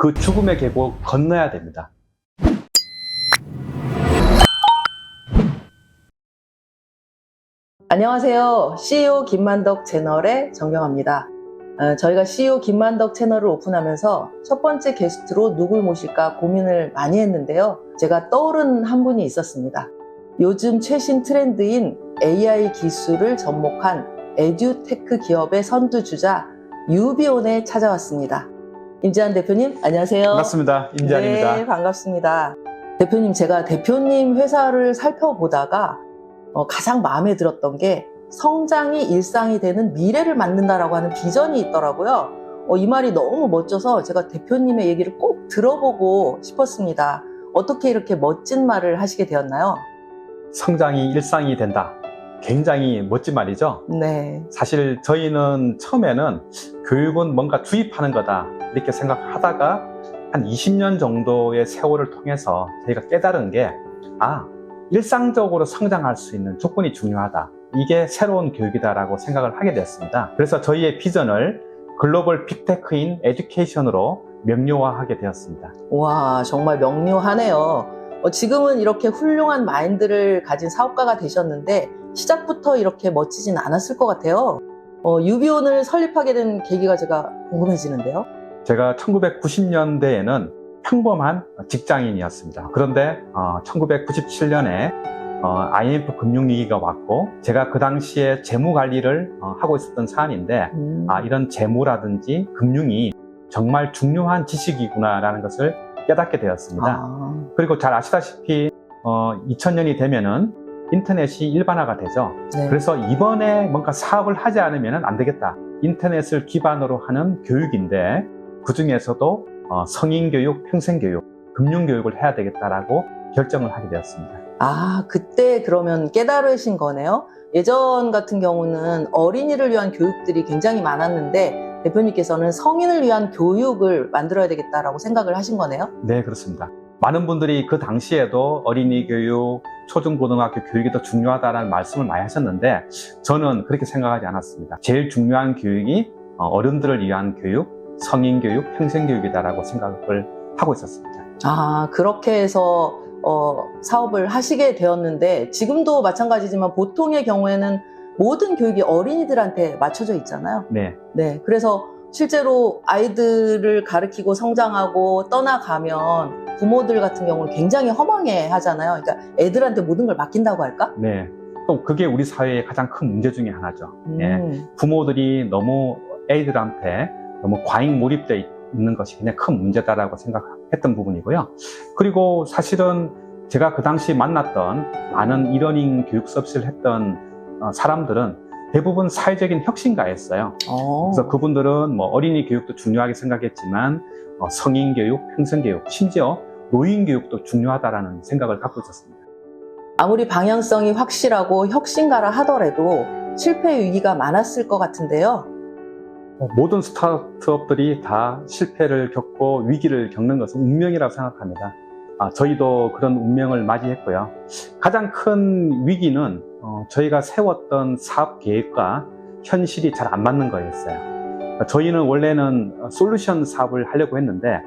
그 죽음의 계곡 건너야 됩니다. 안녕하세요. CEO 김만덕 채널의 정경아입니다. 어, 저희가 CEO 김만덕 채널을 오픈하면서 첫 번째 게스트로 누굴 모실까 고민을 많이 했는데요. 제가 떠오른 한 분이 있었습니다. 요즘 최신 트렌드인 AI 기술을 접목한 에듀테크 기업의 선두주자 유비온에 찾아왔습니다. 임지한 대표님, 안녕하세요. 반갑습니다. 임지한입니다. 네, 반갑습니다. 대표님, 제가 대표님 회사를 살펴보다가 어, 가장 마음에 들었던 게 성장이 일상이 되는 미래를 만든다라고 하는 비전이 있더라고요. 어, 이 말이 너무 멋져서 제가 대표님의 얘기를 꼭 들어보고 싶었습니다. 어떻게 이렇게 멋진 말을 하시게 되었나요? 성장이 일상이 된다. 굉장히 멋진 말이죠. 네. 사실 저희는 처음에는 교육은 뭔가 주입하는 거다. 이렇게 생각하다가 한 20년 정도의 세월을 통해서 저희가 깨달은 게, 아, 일상적으로 성장할 수 있는 조건이 중요하다. 이게 새로운 교육이다라고 생각을 하게 되었습니다. 그래서 저희의 비전을 글로벌 빅테크인 에듀케이션으로 명료화하게 되었습니다. 와, 정말 명료하네요. 어, 지금은 이렇게 훌륭한 마인드를 가진 사업가가 되셨는데 시작부터 이렇게 멋지진 않았을 것 같아요. 어, 유비온을 설립하게 된 계기가 제가 궁금해지는데요. 제가 1990년대에는 평범한 직장인이었습니다. 그런데 1997년에 IMF 금융위기가 왔고 제가 그 당시에 재무 관리를 어, 하고 있었던 사안인데 음. 아, 이런 재무라든지 금융이 정말 중요한 지식이구나라는 것을 깨닫게 되었습니다. 아, 그리고 잘 아시다시피 2000년이 되면은 인터넷이 일반화가 되죠. 네. 그래서 이번에 뭔가 사업을 하지 않으면 안 되겠다. 인터넷을 기반으로 하는 교육인데 그 중에서도 어, 성인 교육, 평생 교육, 금융 교육을 해야 되겠다라고 결정을 하게 되었습니다. 아, 그때 그러면 깨달으신 거네요. 예전 같은 경우는 어린이를 위한 교육들이 굉장히 많았는데 대표님께서는 성인을 위한 교육을 만들어야 되겠다라고 생각을 하신 거네요. 네, 그렇습니다. 많은 분들이 그 당시에도 어린이 교육, 초중고등학교 교육이 더 중요하다는 말씀을 많이 하셨는데 저는 그렇게 생각하지 않았습니다. 제일 중요한 교육이 어, 어른들을 위한 교육, 성인 교육, 평생 교육이다라고 생각을 하고 있었습니다. 아, 그렇게 해서 어, 사업을 하시게 되었는데 지금도 마찬가지지만 보통의 경우에는 모든 교육이 어린이들한테 맞춰져 있잖아요. 네, 네, 그래서 실제로 아이들을 가르치고 성장하고 떠나가면 부모들 같은 경우는 굉장히 허망해 하잖아요. 그러니까 애들한테 모든 걸 맡긴다고 할까? 네. 또 그게 우리 사회의 가장 큰 문제 중에 하나죠. 예. 음, 부모들이 너무 애들한테 너무 과잉 몰입되어 있는 것이 굉장히 큰 문제다라고 생각했던 부분이고요. 그리고 사실은 제가 그 당시 만났던 많은 이러닝 교육 서비스를 했던 어, 사람들은 대부분 사회적인 혁신가였어요. 어. 그래서 그분들은 뭐 어린이 교육도 중요하게 생각했지만 어, 성인 교육, 평생 교육, 심지어 노인 교육도 중요하다라는 생각을 갖고 있었습니다. 아무리 방향성이 확실하고 혁신가라 하더라도 실패 위기가 많았을 것 같은데요. 어, 모든 스타트업들이 다 실패를 겪고 위기를 겪는 것은 운명이라고 생각합니다. 아, 저희도 그런 운명을 맞이했고요. 가장 큰 위기는 어, 저희가 세웠던 사업 계획과 현실이 잘 안 맞는 거였어요. 그러니까 저희는 원래는 솔루션 사업을 하려고 했는데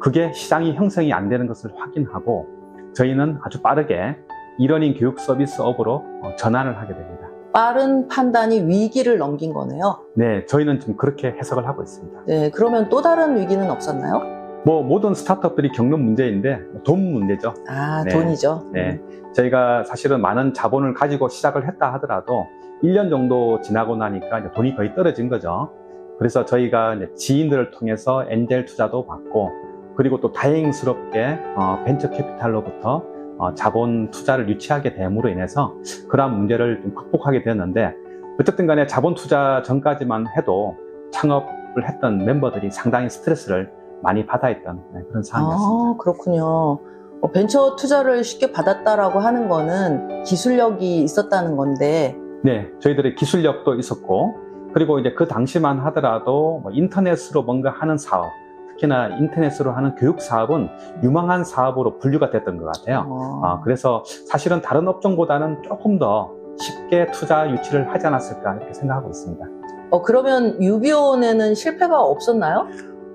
그게 시장이 형성이 안 되는 것을 확인하고 저희는 아주 빠르게 이러닝 교육 서비스 업으로 어, 전환을 하게 됩니다. 빠른 판단이 위기를 넘긴 거네요. 네, 저희는 지금 그렇게 해석을 하고 있습니다. 네, 그러면 또 다른 위기는 없었나요? 뭐 모든 스타트업들이 겪는 문제인데 돈 문제죠. 아, 네. 돈이죠. 네. 저희가 사실은 많은 자본을 가지고 시작을 했다 하더라도 1년 정도 지나고 나니까 돈이 거의 떨어진 거죠. 그래서 저희가 지인들을 통해서 엔젤 투자도 받고 그리고 또 다행스럽게 어, 벤처 캐피탈로부터 어, 자본 투자를 유치하게 됨으로 인해서 그러한 문제를 좀 극복하게 되었는데 어쨌든 간에 자본 투자 전까지만 해도 창업을 했던 멤버들이 상당히 스트레스를 많이 받아 있던 네, 그런 상황이었습니다. 아, 그렇군요. 어, 벤처 투자를 쉽게 받았다라고 하는 거는 기술력이 있었다는 건데, 네, 저희들의 기술력도 있었고, 그리고 이제 그 당시만 하더라도 뭐 인터넷으로 뭔가 하는 사업, 특히나 인터넷으로 하는 교육 사업은 유망한 사업으로 분류가 됐던 것 같아요. 어, 아, 그래서 사실은 다른 업종보다는 조금 더 쉽게 투자 유치를 하지 않았을까 이렇게 생각하고 있습니다. 어, 그러면 유비온에는 실패가 없었나요?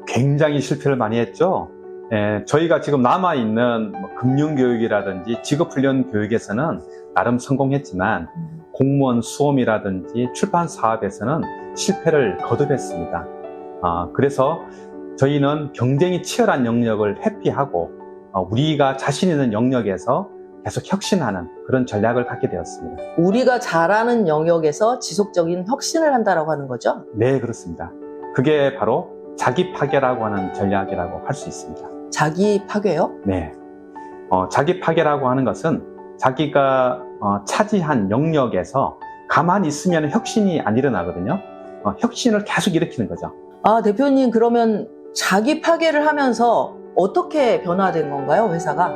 굉장히 실패를 많이 했죠. 예, 저희가 지금 남아있는 뭐 금융교육이라든지 직업훈련 교육에서는 나름 성공했지만 공무원 수험이라든지 출판 사업에서는 실패를 거듭했습니다. 아, 그래서 저희는 경쟁이 치열한 영역을 회피하고 어, 우리가 자신 있는 영역에서 계속 혁신하는 그런 전략을 갖게 되었습니다. 우리가 잘하는 영역에서 지속적인 혁신을 한다라고 하는 거죠. 네, 그렇습니다. 그게 바로 자기 파괴라고 하는 전략이라고 할 수 있습니다. 자기 파괴요? 네. 어, 자기 파괴라고 하는 것은 자기가 어, 차지한 영역에서 가만히 있으면 혁신이 안 일어나거든요. 어, 혁신을 계속 일으키는 거죠. 아, 대표님, 그러면 자기 파괴를 하면서 어떻게 변화된 건가요, 회사가?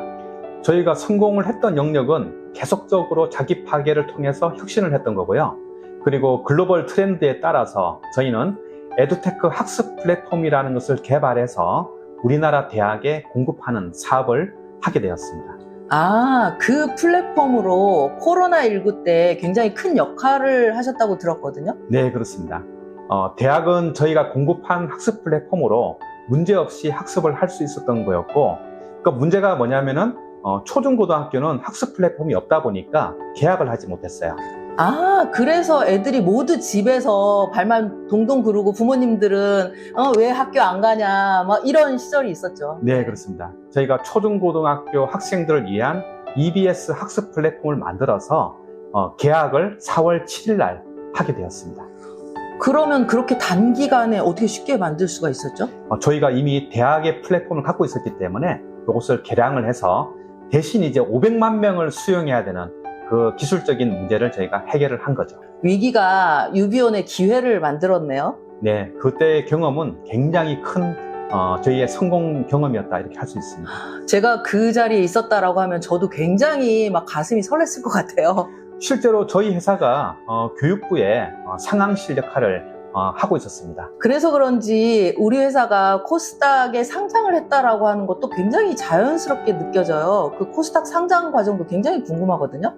저희가 성공을 했던 영역은 계속적으로 자기 파괴를 통해서 혁신을 했던 거고요. 그리고 글로벌 트렌드에 따라서 저희는 에듀테크 학습 플랫폼이라는 것을 개발해서 우리나라 대학에 공급하는 사업을 하게 되었습니다. 아, 그 플랫폼으로 코로나19 때 굉장히 큰 역할을 하셨다고 들었거든요. 네, 그렇습니다. 어, 대학은 저희가 공급한 학습 플랫폼으로 문제없이 학습을 할 수 있었던 거였고, 그 문제가 뭐냐면은 어, 초중고등학교는 학습 플랫폼이 없다 보니까 계약을 하지 못했어요. 아, 그래서 애들이 모두 집에서 발만 동동 구르고 부모님들은 어, 왜 학교 안 가냐, 막 이런 시절이 있었죠. 네, 그렇습니다. 저희가 초중고등학교 학생들을 위한 EBS 학습 플랫폼을 만들어서 어, 계약을 4월 7일 날 하게 되었습니다. 그러면 그렇게 단기간에 어떻게 쉽게 만들 수가 있었죠? 어, 저희가 이미 대학의 플랫폼을 갖고 있었기 때문에 이것을 개량을 해서 대신 이제 500만 명을 수용해야 되는 그 기술적인 문제를 저희가 해결을 한 거죠. 위기가 유비원의 기회를 만들었네요. 네, 그때의 경험은 굉장히 큰 어, 저희의 성공 경험이었다 이렇게 할 수 있습니다. 제가 그 자리에 있었다라고 하면 저도 굉장히 막 가슴이 설렜을 것 같아요. 실제로 저희 회사가 어, 교육부의 어, 상황실 역할을 어, 하고 있었습니다. 그래서 그런지 우리 회사가 코스닥에 상장을 했다라고 하는 것도 굉장히 자연스럽게 느껴져요. 그 코스닥 상장 과정도 굉장히 궁금하거든요.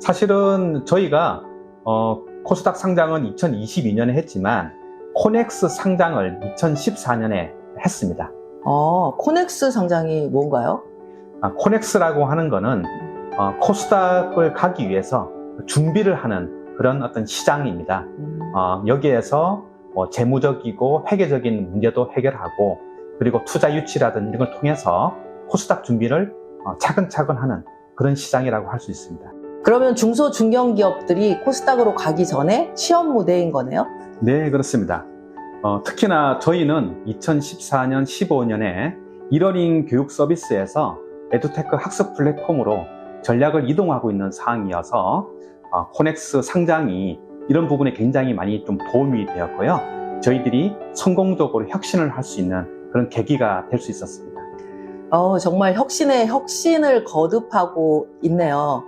사실은 저희가 어, 코스닥 상장은 2022년에 했지만 코넥스 상장을 2014년에 했습니다. 어, 코넥스 상장이 뭔가요? 아, 코넥스라고 하는 거는 어, 코스닥을 가기 위해서 준비를 하는 그런 어떤 시장입니다. 음, 어, 여기에서 뭐 재무적이고 회계적인 문제도 해결하고 그리고 투자 유치라든지 이런 걸 통해서 코스닥 준비를 어, 차근차근 하는 그런 시장이라고 할 수 있습니다. 그러면 중소 중견 기업들이 코스닥으로 가기 전에 시험 무대인 거네요. 네, 그렇습니다. 어, 특히나 저희는 2014년, 15년에 이러닝 교육 서비스에서 에듀테크 학습 플랫폼으로 전략을 이동하고 있는 상황이어서 어, 코넥스 상장이 이런 부분에 굉장히 많이 좀 도움이 되었고요. 저희들이 성공적으로 혁신을 할 수 있는 그런 계기가 될 수 있었습니다. 어, 정말 혁신에 혁신을 거듭하고 있네요.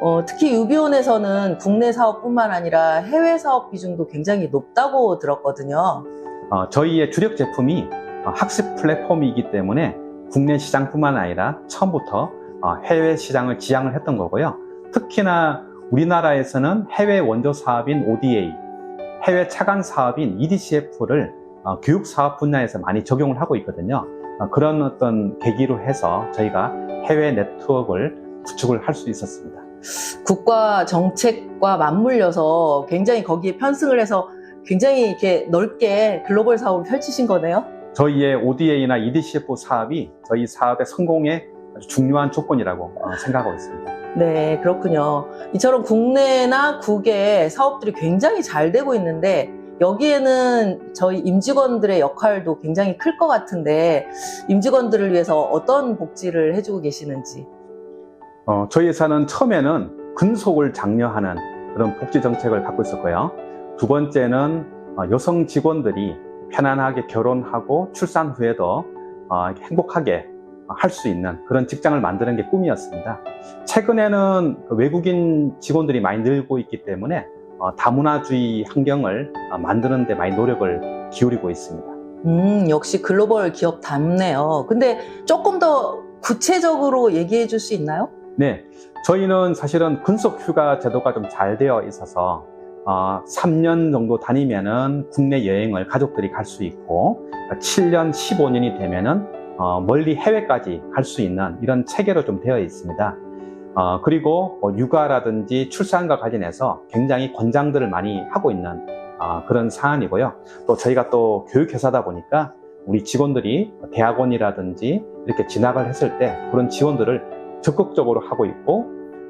어, 특히 유비온에서는 국내 사업뿐만 아니라 해외 사업 비중도 굉장히 높다고 들었거든요. 어, 저희의 주력 제품이 어, 학습 플랫폼이기 때문에 국내 시장뿐만 아니라 처음부터 어, 해외 시장을 지향을 했던 거고요. 특히나 우리나라에서는 해외 원조 사업인 ODA, 해외 차관 사업인 EDCF를 어, 교육 사업 분야에서 많이 적용을 하고 있거든요. 어, 그런 어떤 계기로 해서 저희가 해외 네트워크를 구축을 할 수 있었습니다. 국가 정책과 맞물려서 굉장히 거기에 편승을 해서 굉장히 이렇게 넓게 글로벌 사업을 펼치신 거네요. 저희의 ODA나 EDCF 사업이 저희 사업의 성공에 아주 중요한 조건이라고 어, 생각하고 있습니다. 네, 그렇군요. 이처럼 국내나 국외 사업들이 굉장히 잘 되고 있는데 여기에는 저희 임직원들의 역할도 굉장히 클 것 같은데 임직원들을 위해서 어떤 복지를 해주고 계시는지. 어, 저희 회사는 처음에는 근속을 장려하는 그런 복지 정책을 갖고 있었고요. 두 번째는 어, 여성 직원들이 편안하게 결혼하고 출산 후에도 어, 행복하게 할 수 있는 그런 직장을 만드는 게 꿈이었습니다. 최근에는 그 외국인 직원들이 많이 늘고 있기 때문에 어, 다문화주의 환경을 어, 만드는 데 많이 노력을 기울이고 있습니다. 음, 역시 글로벌 기업 답네요. 근데 조금 더 구체적으로 얘기해 줄 수 있나요? 네, 저희는 사실은 근속 휴가 제도가 좀 잘 되어 있어서 어, 3년 정도 다니면은 국내 여행을 가족들이 갈 수 있고 7년, 15년이 되면은 어, 멀리 해외까지 갈 수 있는 이런 체계로 좀 되어 있습니다. 어, 그리고 뭐 육아라든지 출산과 관련해서 굉장히 권장들을 많이 하고 있는 어, 그런 사안이고요. 또 저희가 또 교육회사다 보니까 우리 직원들이 대학원이라든지 이렇게 진학을 했을 때 그런 지원들을 적극적으로 하고 있고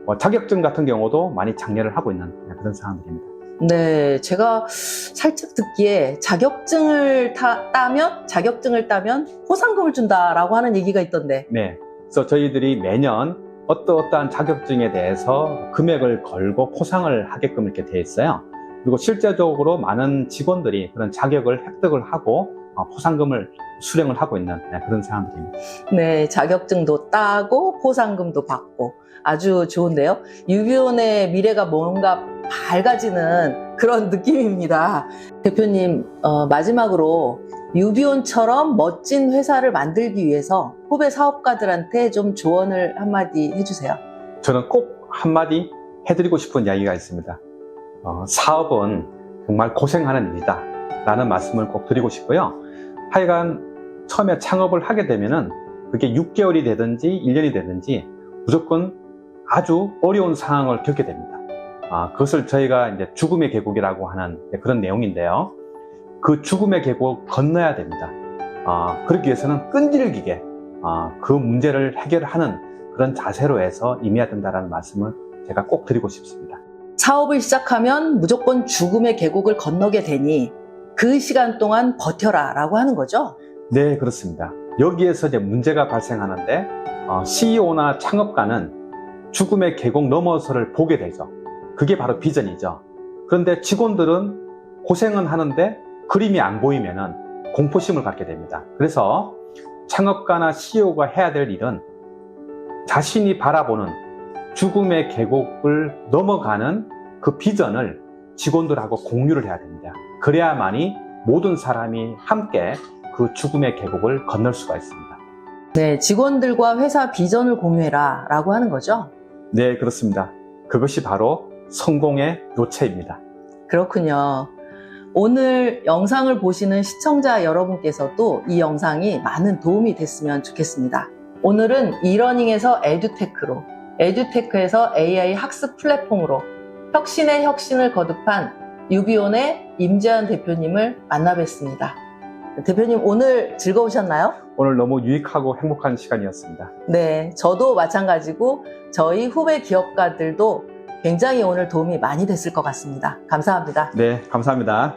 뭐 자격증 같은 경우도 많이 장려를 하고 있는 그런 상황들입니다. 네, 제가 살짝 듣기에 자격증을 타- 따면 자격증을 따면 포상금을 준다라고 하는 얘기가 있던데. 네. 그래서 저희들이 매년 어떠어떠한 자격증에 대해서 금액을 걸고 포상을 하게끔 이렇게 되어 있어요. 그리고 실제적으로 많은 직원들이 그런 자격을 획득을 하고 어, 포상금을 수령을 하고 있는 네, 그런 상황들입니다. 네, 자격증도 따고 포상금도 받고 아주 좋은데요. 유비온의 미래가 뭔가 밝아지는 그런 느낌입니다. 대표님, 어, 마지막으로 유비온처럼 멋진 회사를 만들기 위해서 후배 사업가들한테 좀 조언을 한마디 해주세요. 저는 꼭 한마디 해드리고 싶은 이야기가 있습니다. 어, 사업은 정말 고생하는 일이다. 라는 말씀을 꼭 드리고 싶고요. 하여간 처음에 창업을 하게 되면은 그게 6개월이 되든지 1년이 되든지 무조건 아주 어려운 상황을 겪게 됩니다. 아, 그것을 저희가 이제 죽음의 계곡이라고 하는 그런 내용인데요. 그 죽음의 계곡을 건너야 됩니다. 아, 그러기 위해서는 끈질기게 아, 그 문제를 해결하는 그런 자세로 해서 임해야 된다는 말씀을 제가 꼭 드리고 싶습니다. 사업을 시작하면 무조건 죽음의 계곡을 건너게 되니 그 시간 동안 버텨라 라고 하는 거죠. 네, 그렇습니다. 여기에서 이제 문제가 발생하는데 CEO나 창업가는 죽음의 계곡 너머서를 보게 되죠. 그게 바로 비전이죠. 그런데 직원들은 고생은 하는데 그림이 안 보이면은 공포심을 갖게 됩니다. 그래서 창업가나 CEO가 해야 될 일은 자신이 바라보는 죽음의 계곡을 넘어가는 그 비전을 직원들하고 공유를 해야 됩니다. 그래야만이 모든 사람이 함께 그 죽음의 계곡을 건널 수가 있습니다. 네, 직원들과 회사 비전을 공유해라 라고 하는 거죠. 네, 그렇습니다. 그것이 바로 성공의 요체입니다. 그렇군요. 오늘 영상을 보시는 시청자 여러분께서도 이 영상이 많은 도움이 됐으면 좋겠습니다. 오늘은 이러닝에서 에듀테크로, 에듀테크에서 AI 학습 플랫폼으로 혁신의 혁신을 거듭한 유비온의 임재환 대표님을 만나 뵀습니다. 대표님 오늘 즐거우셨나요? 오늘 너무 유익하고 행복한 시간이었습니다. 네, 저도 마찬가지고 저희 후배 기업가들도 굉장히 오늘 도움이 많이 됐을 것 같습니다. 감사합니다. 네, 감사합니다.